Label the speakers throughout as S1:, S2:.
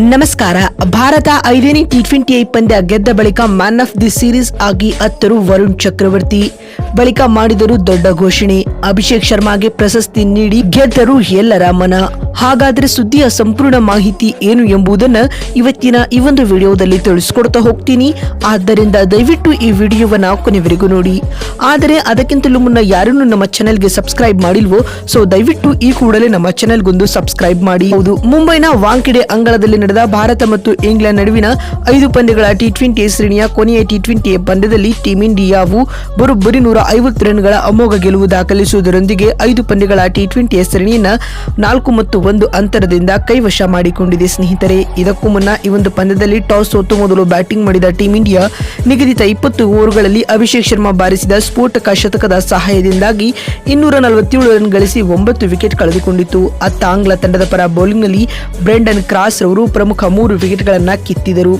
S1: ನಮಸ್ಕಾರ. ಭಾರತ ಐದನೇ T twenty ಪಂದ್ಯ ಗೆದ್ದ ಬಳಿಕ ಮ್ಯಾನ್ ಆಫ್ ದಿ ಸೀರೀಸ್ ಆಗಿ ಅತ್ತರು ವರುಣ್ ಚಕ್ರವರ್ತಿ. ಬಳಿಕ ಮಾಡಿದರು ದೊಡ್ಡ ಘೋಷಣೆ. ಅಭಿಷೇಕ್ ಶರ್ಮಾಗೆ ಪ್ರಶಸ್ತಿ ನೀಡಿ ಗೆದ್ದರು ಎಲ್ಲರ ಮನ. ಹಾಗಾದ್ರೆ ಸುದ್ದಿಯ ಸಂಪೂರ್ಣ ಮಾಹಿತಿ ಏನು ಎಂಬುದನ್ನು ಇವತ್ತಿನ ಈ ಒಂದು ವಿಡಿಯೋದಲ್ಲಿ ತಿಳಿಸ್ಕೊಡ್ತಾ ಹೋಗ್ತೀನಿ. ಆದ್ದರಿಂದ ದಯವಿಟ್ಟು ಈ ವಿಡಿಯೋವನ್ನ ಕೊನೆವರೆಗೂ ನೋಡಿ. ಆದರೆ ಅದಕ್ಕಿಂತಲೂ ಮುನ್ನ ಯಾರನ್ನು ನಮ್ಮ ಚಾನೆಲ್ಗೆ ಸಬ್ಸ್ಕ್ರೈಬ್ ಮಾಡಿಲ್ವೋ, ಸೊ ದಯವಿಟ್ಟು ಈ ಕೂಡಲೇ ನಮ್ಮ ಚಾನೆಲ್ಗೊಂದು ಸಬ್ಸ್ಕ್ರೈಬ್ ಮಾಡಿ. ಹೌದು, ಮುಂಬೈನ ವಾಂಕಿಡೆ ಅಂಗಳದಲ್ಲಿ ನಡೆದ ಭಾರತ ಮತ್ತು ಇಂಗ್ಲೆಂಡ್ ನಡುವಿನ ಐದು ಪಂದ್ಯಗಳ ಟಿ ಟ್ವೆಂಟಿ ಶ್ರೇಣಿಯ ಕೊನೆಯ ಟಿ ಟ್ವೆಂಟಿ ಪಂದ್ಯದಲ್ಲಿ ಟೀಂ ಇಂಡಿಯಾವು ಬರೋಬ್ಬರಿ ನೂರ ಐವತ್ತು ರನ್ಗಳ ಅಮೋಘ ಗೆಲುವು ದಾಖಲಿಸುವುದರೊಂದಿಗೆ ಐದು ಪಂದ್ಯಗಳ ಟಿ ಟ್ವೆಂಟಿ ಶ್ರೇಣಿಯನ್ನು ನಾಲ್ಕು ಮತ್ತು ಒಂದು ಅಂತರದಿಂದ ಕೈವಶ ಮಾಡಿಕೊಂಡಿದೆ ಸ್ನೇಹಿತರೆ. ಇದಕ್ಕೂ ಮುನ್ನ ಈ ಒಂದು ಪಂದ್ಯದಲ್ಲಿ ಟಾಸ್ ಸೋತು ಮೊದಲು ಬ್ಯಾಟಿಂಗ್ ಮಾಡಿದ ಟೀಂ ಇಂಡಿಯಾ ನಿಗದಿತ ಇಪ್ಪತ್ತು ಓವರ್ಗಳಲ್ಲಿ ಅಭಿಷೇಕ್ ಶರ್ಮಾ ಬಾರಿಸಿದ ಸ್ಫೋಟಕ ಶತಕದ ಸಹಾಯದಿಂದಾಗಿ ಇನ್ನೂರ ನಲವತ್ತೇಳು ರನ್ ಗಳಿಸಿ ಒಂಬತ್ತು ವಿಕೆಟ್ ಕಳೆದುಕೊಂಡಿತ್ತು. ಅತ್ತ ಆಂಗ್ಲ ತಂಡದ ಪರ ಬೌಲಿಂಗ್ನಲ್ಲಿ ಬ್ರೆಂಡನ್ ಕ್ರಾಸ್ ರವರು ಪ್ರಮುಖ ಮೂರು ವಿಕೆಟ್ಗಳನ್ನು ಕಿತ್ತಿದರು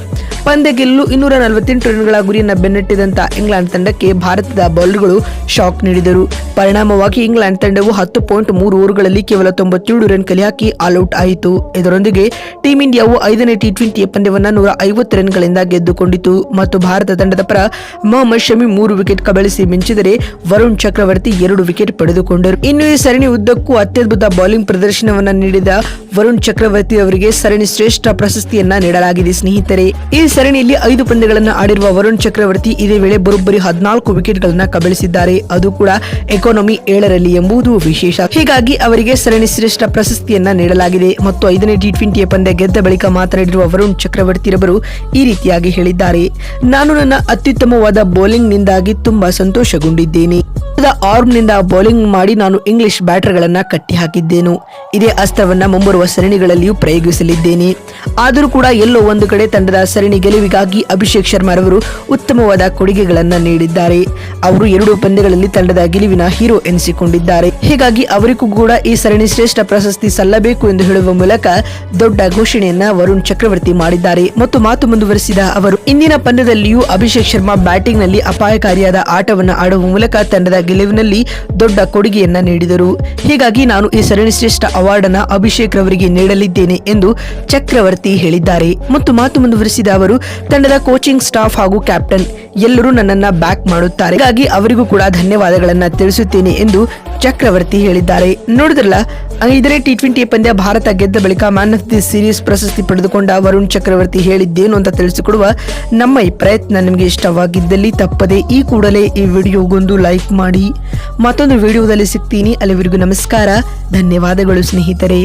S1: ಪಂದ್ಯ ಗೆಲ್ಲು ಇನ್ನೂರ ನಲವತ್ತೆಂಟು ರನ್ಗಳ ಗುರಿಯನ್ನ ಬೆನ್ನಟ್ಟಿದಂತ ಇಂಗ್ಲೆಂಡ್ ತಂಡಕ್ಕೆ ಭಾರತದ ಬೌಲರ್ಗಳು ಶಾಕ್ ನೀಡಿದರು. ಪರಿಣಾಮವಾಗಿ ಇಂಗ್ಲೆಂಡ್ ತಂಡವು ಹತ್ತು ಪಾಯಿಂಟ್ ಮೂರು ಓವರ್ಗಳಲ್ಲಿ ಕೇವಲ ತೊಂಬತ್ತೇಳು ರನ್ ಕಲೆ ಹಾಕಿ ಆಲ್ಔಟ್ ಆಯಿತು. ಇದರೊಂದಿಗೆ ಟೀಂ ಇಂಡಿಯಾವು ಐದನೇ ಟಿ ಟ್ವೆಂಟಿ ಪಂದ್ಯವನ್ನು ನೂರ ಐವತ್ತು ರನ್ಗಳಿಂದ ಗೆದ್ದುಕೊಂಡಿತು. ಮತ್ತು ಭಾರತ ತಂಡದ ಪರ ಮೊಹಮ್ಮದ್ ಶಮಿ ಮೂರು ವಿಕೆಟ್ ಕಬಳಿಸಿ ಮಿಂಚಿದರೆ ವರುಣ್ ಚಕ್ರವರ್ತಿ ಎರಡು ವಿಕೆಟ್ ಪಡೆದುಕೊಂಡರು. ಇನ್ನು ಈ ಸರಣಿ ಉದ್ದಕ್ಕೂ ಅತ್ಯದ್ಭುತ ಬೌಲಿಂಗ್ ಪ್ರದರ್ಶನವನ್ನ ನೀಡಿದ ವರುಣ್ ಚಕ್ರವರ್ತಿ ಅವರಿಗೆ ಸರಣಿ ಶ್ರೇಷ್ಠ ಪ್ರಶಸ್ತಿಯನ್ನ ನೀಡಲಾಗಿದೆ. ಸ್ನೇಹಿತರೆ, ಈ ಸರಣಿಯಲ್ಲಿ ಐದು ಪಂದ್ಯಗಳನ್ನು ಆಡಿರುವ ವರುಣ್ ಚಕ್ರವರ್ತಿ ಇದೇ ವೇಳೆ ಬರೋಬ್ಬರಿ ಹದಿನಾಲ್ಕು ವಿಕೆಟ್ಗಳನ್ನು ಕಬಳಿಸಿದ್ದಾರೆ. ಅದು ಕೂಡ ಎಕಾನಮಿ ಏಳರಲ್ಲಿ ಎಂಬುದು ವಿಶೇಷ. ಹೀಗಾಗಿ ಅವರಿಗೆ ಸರಣಿ ಶ್ರೇಷ್ಠ ಪ್ರಶಸ್ತಿಯನ್ನ ನೀಡಲಾಗಿದೆ. ಮತ್ತು ಐದನೇ ಟಿ ಟ್ವೆಂಟಿಯ ಪಂದ್ಯ ಗೆದ್ದ ಬಳಿಕ ಮಾತನಾಡಿರುವ ವರುಣ್ ಚಕ್ರವರ್ತಿರವರು ಈ ರೀತಿಯಾಗಿ ಹೇಳಿದ್ದಾರೆ. ನಾನು ನನ್ನ ಅತ್ಯುತ್ತಮವಾದ ಬೌಲಿಂಗ್ ನಿಂದಾಗಿ ತುಂಬಾ ಸಂತೋಷಗೊಂಡಿದ್ದೇನೆ. ಆರ್ಮ್ನಿಂದ ಬೌಲಿಂಗ್ ಮಾಡಿ ನಾನು ಇಂಗ್ಲಿಷ್ ಬ್ಯಾಟರ್ಗಳನ್ನು ಕಟ್ಟಿ ಹಾಕಿದ್ದೇನೆ ಇದೇ ಅಸ್ತ್ರವನ್ನ ಮುಂಬರುವ ಸರಣಿಗಳಲ್ಲಿಯೂ ಪ್ರಯೋಗಿಸಲಿದ್ದೇನೆ. ಆದರೂ ಕೂಡ ಎಲ್ಲೋ ಒಂದು ಕಡೆ ತಂಡದ ಸರಣಿ ಗೆಲುವಿಗಾಗಿ ಅಭಿಷೇಕ್ ಶರ್ಮಾರವರು ಉತ್ತಮವಾದ ಕೊಡುಗೆಗಳನ್ನು ನೀಡಿದ್ದಾರೆ. ಅವರು ಎರಡು ಪಂದ್ಯಗಳಲ್ಲಿ ತಂಡದ ಗೆಲುವಿನ ಹೀರೋ ಎನಿಸಿಕೊಂಡಿದ್ದಾರೆ. ಹೀಗಾಗಿ ಅವರಿಗೂ ಕೂಡ ಈ ಸರಣಿ ಶ್ರೇಷ್ಠ ಪ್ರಶಸ್ತಿ ಸಲ್ಲಬೇಕು ಎಂದು ಹೇಳುವ ಮೂಲಕ ದೊಡ್ಡ ಘೋಷಣೆಯನ್ನ ವರುಣ್ ಚಕ್ರವರ್ತಿ ಮಾಡಿದ್ದಾರೆ. ಮತ್ತು ಮಾತು ಮುಂದುವರೆಸಿದ ಅವರು, ಇಂದಿನ ಪಂದ್ಯದಲ್ಲಿಯೂ ಅಭಿಷೇಕ್ ಶರ್ಮಾ ಬ್ಯಾಟಿಂಗ್ನಲ್ಲಿ ಅಪಾಯಕಾರಿಯಾದ ಆಟವನ್ನು ಆಡುವ ಮೂಲಕ ತಂಡದ ಗೆಲುವಿನಲ್ಲಿ ದೊಡ್ಡ ಕೊಡುಗೆಯನ್ನ ನೀಡಿದರು. ಹೀಗಾಗಿ ನಾನು ಈ ಸರಣಿ ಶ್ರೇಷ್ಠ ಅವಾರ್ಡ್ ಅನ್ನ ಅಭಿಷೇಕ್ ರವರಿಗೆ ನೀಡಲಿದ್ದೇನೆ ಎಂದು ಚಕ್ರವರ್ತಿ ಹೇಳಿದ್ದಾರೆ. ಮತ್ತು ಮಾತು ಮುಂದುವರೆಸಿದ ಅವರು ತಂಡದ ಕೋಚಿಂಗ್ ಸ್ಟಾಫ್ ಹಾಗೂ ಕ್ಯಾಪ್ಟನ್. ಎಲ್ಲರೂ ನನ್ನನ್ನು ಬ್ಯಾಕ್ ಮಾಡುತ್ತಾರೆ. ಹಾಗಾಗಿ ಅವರಿಗೂ ಕೂಡ ಧನ್ಯವಾದಗಳನ್ನು ತಿಳಿಸುತ್ತೇನೆ ಎಂದು ಚಕ್ರವರ್ತಿ ಹೇಳಿದ್ದಾರೆ. ನೋಡಿದ್ರಲ್ಲ, ಐದನೇ ಟಿ ಟ್ವೆಂಟಿ ಪಂದ್ಯ ಭಾರತ ಗೆದ್ದ ಬಳಿಕ ಮ್ಯಾನ್ ಆಫ್ ದಿ ಸೀರೀಸ್ ಪ್ರಶಸ್ತಿ ಪಡೆದುಕೊಂಡ ವರುಣ್ ಚಕ್ರವರ್ತಿ ಹೇಳಿದ್ದೇನು ಅಂತ ತಿಳಿಸಿಕೊಡುವ ನಮ್ಮ ಈ ಪ್ರಯತ್ನ ನಿಮಗೆ ಇಷ್ಟವಾಗಿದ್ದಲ್ಲಿ ತಪ್ಪದೆ ಈ ಕೂಡಲೇ ಈ ವಿಡಿಯೋಗೊಂದು ಲೈಕ್ ಮಾಡಿ. ಮತ್ತೊಂದು ವಿಡಿಯೋದಲ್ಲಿ ಸಿಗ್ತೀನಿ. ಅಲ್ಲಿವರೆಗೂ ನಮಸ್ಕಾರ. ಧನ್ಯವಾದಗಳು ಸ್ನೇಹಿತರೆ.